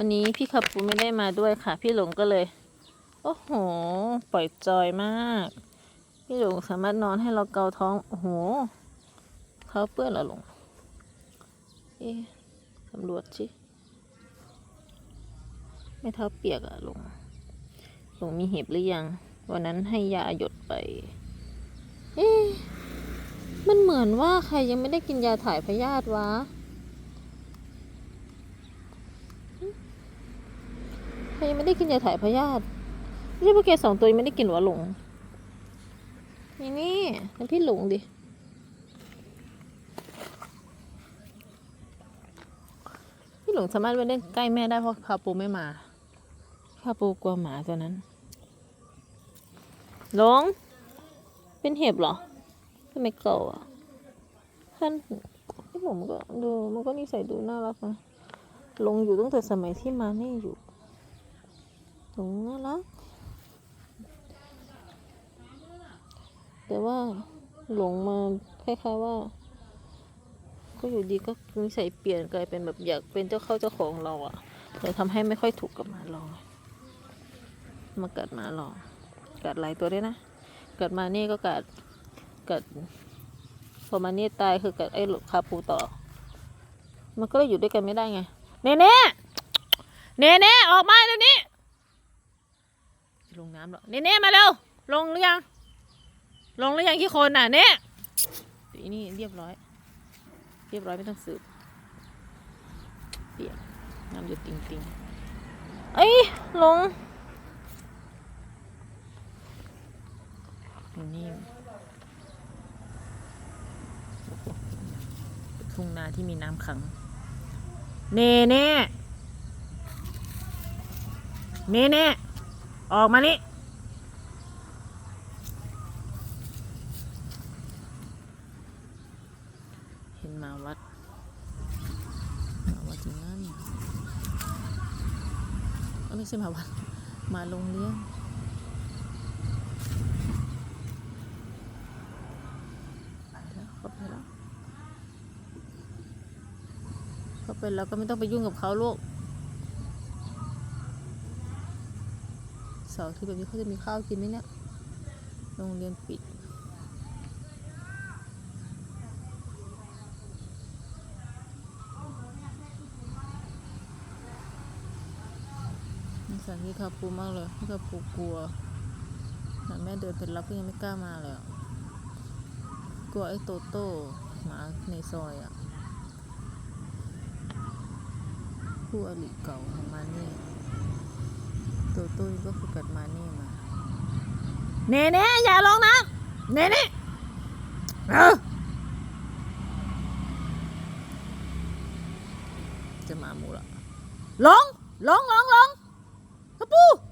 วันนี้พี่ขับปูไม่ได้มาด้วยค่ะ พี่หลงก็เลย โอ้โห ปล่อยจอยมาก พี่หลงสามารถนอนให้เราเกาท้อง โอ้โหเท้าเปื้อนเหรอหลงเอ๊ะสำรวจสิไม่เท้าเปียกอะหลงหลงมีเห็บหรือยัง วันนั้นให้ยาหยดไป เอ๊ะมันเหมือนว่าใครยังไม่ได้กินยาถ่ายพยาธิวะ ใครไม่ได้กินยาถ่ายพยาธิไม่ใช่พวกแกสองตัวยังไม่ได้กินหรอวะหลง นี่นี่เป็นพี่หลงดิ พี่หลงสามารถไปเล่นใกล้แม่ได้เพราะคาปูไม่มา คาปูกลัวหมาตัวนั้น หลง เป็นเห็บเหรอทำไมเก่าอะขั้นพี่หลงมันก็ดูมันก็นิสัยดูน่ารักนะลงอยู่ตั้งแต่สมัยที่มานี่อยู่ หลงน่ารักแต่ว่าหลงมาคล้ายๆว่า ก็อยู่ดีก็นิสัยเปลี่ยนกลายเป็นแบบอยากเป็นเจ้าเข้าเจ้าของเราอะเลยทำให้ไม่ค่อยถูกกับหมาเรามากัดหมาเรากัดหลายตัวด้วยนะกัดมานี่ก็กัดกัดพอมานี่ตายคือกัดไอ้คาปูต่อ มันก็เลยอยู่ด้วยกันไม่ได้ไงเน่เน่เน่เน่ออกมาเดี๋ยวนี้ งน้ำหรอเน่เน่มาเร็ว ลงหรือยัง ลงหรือยังกี่คนน่ะเน่เดี๋ยวนี่เรียบร้อย เรียบร้อยไม่ต้องสืบเปียกน้ำหยดติงติงเอ้ย ลง นี่ทุ่งนาที่มีน้ำขัง เน่เน่เน่เน่ออกมานี่ เห็นมาวัดมาวัดจริงนะเนี่ยเอ้ยไม่ใช่มาวัด มาโรงเลี้ยงเข้าไปแล้วเข้าไปแล้วก็ไม่ต้องไปยุ่งกับเขาลูกเสาร์ที่แบบนี้เขาจะมีข้าวกินไหมเนี่ย โรงเรียนปิด สงสารพี่คาปูมากเลยพี่คาปูกลัวแแม่เดินไปรับก็ยังไม่กล้ามาเลยกลัวไอ้โตโต้หมาในซอยอะผู้อริเก่าของมานี่โตโต้ก็คือกัดมานี่มาเน่เน่อย่าลงนะเน่เน่เออจะมาหมูละลงลงลงลง 不